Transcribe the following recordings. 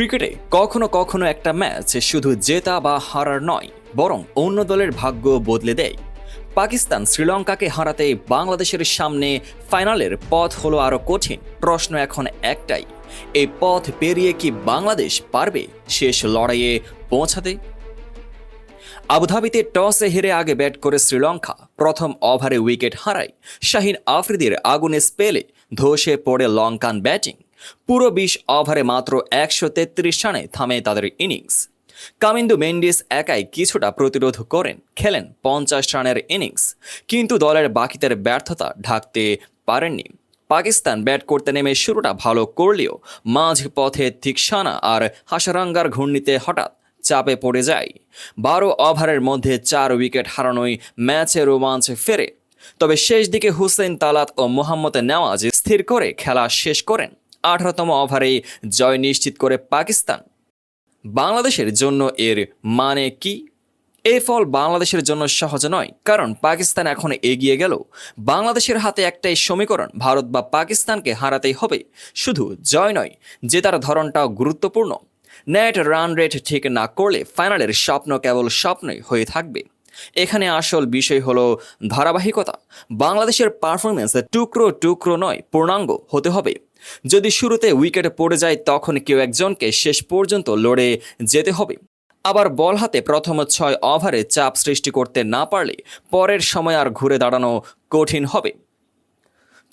ক্রিকেটে কখনো কখনো একটা ম্যাচ শুধু জেতা বা হারার নয়, বরং অন্য দলের ভাগ্য বদলে দেয়। পাকিস্তান শ্রীলঙ্কাকে হারাতে বাংলাদেশের সামনে ফাইনালের পথ হলো আরও কঠিন, প্রশ্ন এখন একটাই, এই পথ পেরিয়ে কি বাংলাদেশ পারবে শেষ লড়াইয়ে পৌঁছাতে? আবুধাবিতে টসে হেরে আগে ব্যাট করে শ্রীলঙ্কা, প্রথম ওভারে উইকেট হারায় শাহিন আফ্রিদির আগুনে স্পেলে ধসে পড়ে লঙ্কান ব্যাটিং। পুরো বিশ ওভারে মাত্র একশো তেত্রিশ রানে থামে তাদের ইনিংস। কামিন্দু মেন্ডিস একাই কিছুটা প্রতিরোধ করেন, খেলেন পঞ্চাশ রানের ইনিংস, কিন্তু দলের বাকিদের ব্যর্থতা ঢাকতে পারেননি। পাকিস্তান ব্যাট করতে নেমে শুরুটা ভালো করলেও মাঝ পথে থিকসানা আর হাসারাঙ্গার ঘূর্ণিতে হঠাৎ চাপে পড়ে যায়। বারো ওভারের মধ্যে চার উইকেট হারানোই ম্যাচে রোমাঞ্চ ফেরে। তবে শেষ দিকে হুসেন তালাত ও মোহাম্মদ নেওয়াজ স্থির করে খেলা শেষ করেন। আঠারোতম ওভারেই জয় নিশ্চিত করে পাকিস্তান। বাংলাদেশের জন্য এর মানে কি? এই ফল বাংলাদেশের জন্য সহজ নয়, কারণ পাকিস্তান এখন এগিয়ে গেল। বাংলাদেশের হাতে একটাই সমীকরণ, ভারত বা পাকিস্তানকে হারাতেই হবে। শুধু জয় নয়, জেতার ধরনটাও গুরুত্বপূর্ণ। নেট রান রেট ঠিক না করলে ফাইনালের স্বপ্ন কেবল স্বপ্নই হয়ে থাকবে। এখানে আসল বিষয় হলো ধারাবাহিকতা। বাংলাদেশের পারফরমেন্স টুকরো টুকরো নয়, পূর্ণাঙ্গ হতে হবে। যদি শুরুতে উইকেটে পড়ে যায়, তখন কেউ একজনকে শেষ পর্যন্ত লড়ে যেতে হবে। আবার বল হাতে প্রথম ছয় ওভারে চাপ সৃষ্টি করতে না পারলে পরের সময় আর ঘুরে দাঁড়ানো কঠিন হবে।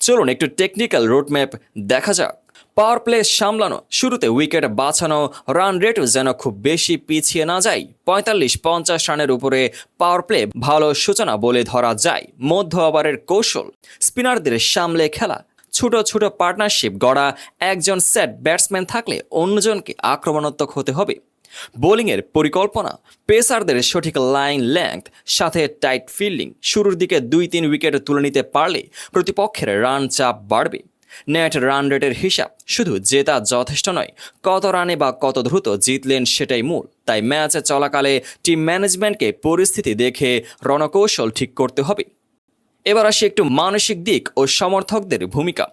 চলুন একটু টেকনিক্যাল রোডম্যাপ দেখা যাক। পাওয়ার প্লে সামলানো, শুরুতে উইকেট বাঁচানো রান রেটও যেন খুব বেশি পিছিয়ে না যায়। পঁয়তাল্লিশ পঞ্চাশ রানের উপরে পাওয়ার প্লে ভালো সূচনা বলে ধরা যায়। মধ্য ওভারের কৌশল স্পিনারদের সামলে খেলা ছোট ছোট পার্টনারশিপ গড়া একজন সেট ব্যাটসম্যান থাকলে অন্যজনকে আক্রমণাত্মক হতে হবে। বোলিংয়ের পরিকল্পনা, পেসারদের সঠিক লাইন লেংথ সাথে টাইট ফিল্ডিং শুরুর দিকে দুই তিন উইকেট তুলে নিতে পারলে প্রতিপক্ষের রান চাপ বাড়বে। নেট রান রেটের হিসাব শুধু জেতা যথেষ্ট নয়, কত রানে বা কত দ্রুত জিতলেন সেটাই মূল। তাই ম্যাচ চলাকালে টিম ম্যানেজমেন্টকে পরিস্থিতি দেখে রণকৌশল ঠিক করতে হবে। এবার আসি একটু মানসিক দিক ও সমর্থকদের ভূমিকা।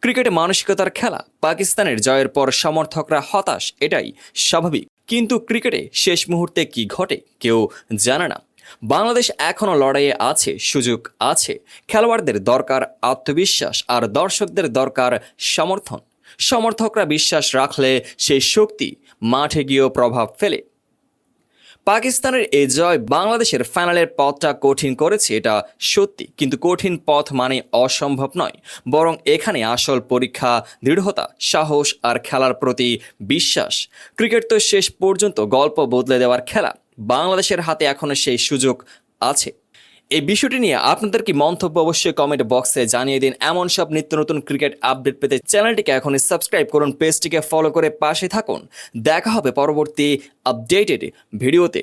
ক্রিকেটে মানসিকতার খেলা, পাকিস্তানের জয়ের পর সমর্থকরা হতাশ, এটাই স্বাভাবিক। কিন্তু ক্রিকেটে শেষ মুহূর্তে কি ঘটে, কেউ জানে না। বাংলাদেশ এখনও লড়াইয়ে আছে, সুযোগ আছে। খেলোয়াড়দের দরকার আত্মবিশ্বাস আর দর্শকদের দরকার সমর্থন। সমর্থকরা বিশ্বাস রাখলে সেই শক্তি মাঠে গিয়েও প্রভাব ফেলে। পাকিস্তানের এই জয় বাংলাদেশের ফাইনালের পথটা কঠিন করেছে, এটা সত্যি। কিন্তু কঠিন পথ মানে অসম্ভব নয়, বরং এখানে আসল পরীক্ষা, দৃঢ়তা, সাহস আর খেলার প্রতি বিশ্বাস। ক্রিকেট তো শেষ পর্যন্ত গল্প বদলে দেওয়ার খেলা। বাংলাদেশের হাতে এখনও সেই সুযোগ আছে। এই বিষয়টি নিয়ে আপনাদের কি মন্তব্য অবশ্যই কমেন্ট বক্সে জানিয়ে দিন। এমন সব নিত্য নতুন ক্রিকেট আপডেট পেতে চ্যানেলটিকে এখনই সাবস্ক্রাইব করুন পেজটিকে ফলো করে পাশে থাকুন। দেখা হবে পরবর্তী আপডেটেড ভিডিওতে।